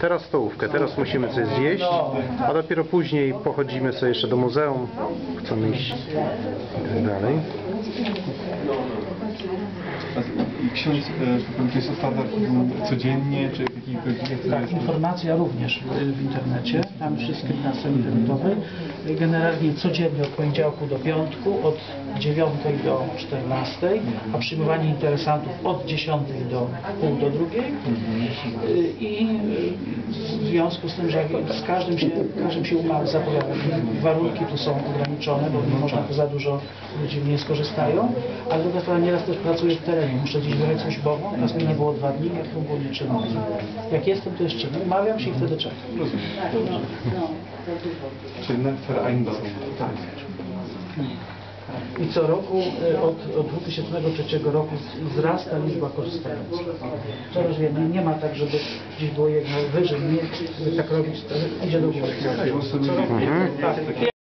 Teraz stołówkę, teraz musimy coś zjeść, a dopiero później pochodzimy sobie jeszcze do muzeum, chcemy iść i tak dalej. I ksiądz, e, to jest archiwum codziennie, czy w jakich Tak, informacja również w, internecie, tam wszystkie na stronie internetowej. Generalnie codziennie od poniedziałku do piątku, od 9 do 14, a przyjmowanie interesantów od 10 do pół do drugiej. Y, I związku z tym, że z każdym się, każdym się umawy zapowiada, warunki tu są ograniczone, bo nie można tu za dużo ludzi nie skorzystają, ale druga strona nieraz też pracuję w terenie, muszę gdzieś wyjechać służbowo, teraz mnie nie było dwa dni, jak to było niczym. Jak jestem, to jeszcze nie, umawiam się i wtedy czekam. Czyli na vereinbarung. Tak. I co roku, y, od, od 2003 roku wzrasta liczba korzystających. Coraz więcej. Nie ma tak, żeby gdzieś było jedno wyżej, nie tak robić, to idzie do góry. Co roku, tak.